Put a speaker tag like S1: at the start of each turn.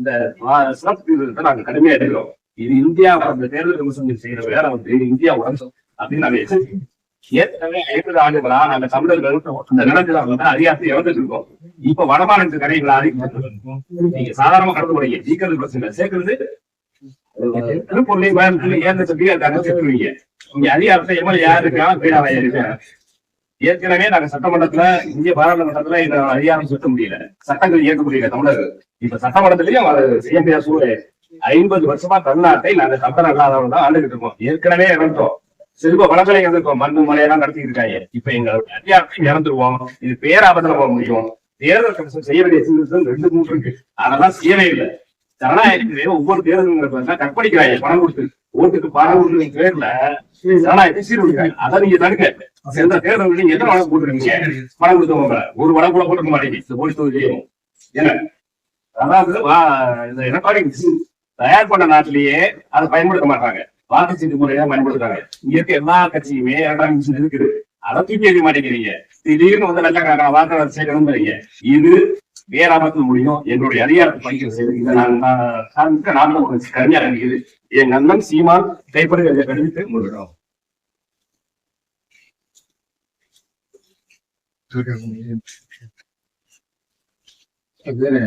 S1: இந்த சிறப்பு நாங்க கடுமையா எடுக்கிறோம் இது இந்தியா அந்த தேர்தல் கமிஷன் செய்யற வேலை வந்து இந்தியா உடம்பு அப்படின்னு நாங்க எச்சரிக்கிறோம். ஏற்கனவே ஐம்பது ஆண்டுகளா நாங்க தமிழர்கள் அந்த நிலத்துல வந்து அதிகாரத்தை இழந்துட்டு இருக்கோம். இப்ப வடமாநில கடைகளை நீங்க சாதாரணமா கடந்து போறீங்க. சீக்கிரம் பிரச்சனை சேர்க்கறது சேர்க்கிறது திருப்பூர்லயும் கோயம்புத்தூர்லயும் ஏன் சொல்லி அங்க சேர்த்துருவீங்க இங்க அதிகாரத்தை எம்எல்ஏ யாரு இருக்கா பீடாவை இருக்கா ஏற்கனவே நாங்க சட்டமன்றத்துல இந்திய பாராளுமன்றத்துல இந்த அதிகாரம் சுட்ட முடியல. சட்டங்கள் இயக்க முடியல தமிழர்கள் இப்ப சட்டமன்றத்திலயும் அது செய்ய முடியாத ஐம்பது வருஷமா தமிழ்நாட்டை நாங்க சட்டம் இல்லாதவங்க தான் ஆண்டுகிட்டு இருக்கோம். ஏற்கனவே இறந்துட்டோம். செல்வ வளங்களை இறந்துருக்கோம் மண்ணு மலையெல்லாம் நடத்திட்டு இருக்காங்க. இப்ப எங்களுடைய அதிகாரத்தையும் இறந்துருவோம் இது பேராபத்துல போக முடியும். தேர்தல் கமிஷன் செய்ய வேண்டிய சீர்திருத்தம் ரெண்டு மூணு இருக்கு. அதெல்லாம் செய்யவே இல்லை. ஜனநாயகத்திலே ஒவ்வொரு தேர்தல் கற்பழிக்கிறாங்க. பணம் கொடுத்து. ஓட்டுக்கு பணம் கொடுத்து பேர்ல ஜனநாயகத்தை சீர்குலைக்கிறாங்க அதை நீங்க தடுக்க எந்த தேர்தல் நீங்க எத்தனை வழக்கு போட்டுருக்கீங்க? பணம் கொடுத்தவங்க ஒரு வழக்கு கூட போட்டுக்க மாட்டேங்க. போலீஸ் தொகுதியிலையும் என்ன? அதாவது இந்த எடப்பாடி தயார் பண்ண நாட்டிலேயே அதை பயன்படுத்த மாட்டாங்க. வாக்குச்சீட்டு முறையா பயன்படுத்துறாங்க. இங்க இருக்க எல்லா கட்சியுமே இரண்டாம் மிஷின் இருக்குது. அதை தூக்கி எறிய மாட்டேங்கிறீங்க. திடீர்னு வந்து லட்சக்கணக்கான வாக்காளர் சேர்க்கணும்ன்றீங்க இது பேராபத்தில் முடியும். எங்களுடைய அதிகாரத்தை படிக்கிற செய்து இதை நான் நான் நான் கருமையா இருக்குது என் அண்ணன் சீமான் கைப்பட கடிவித்து முடியும்
S2: அதுதானே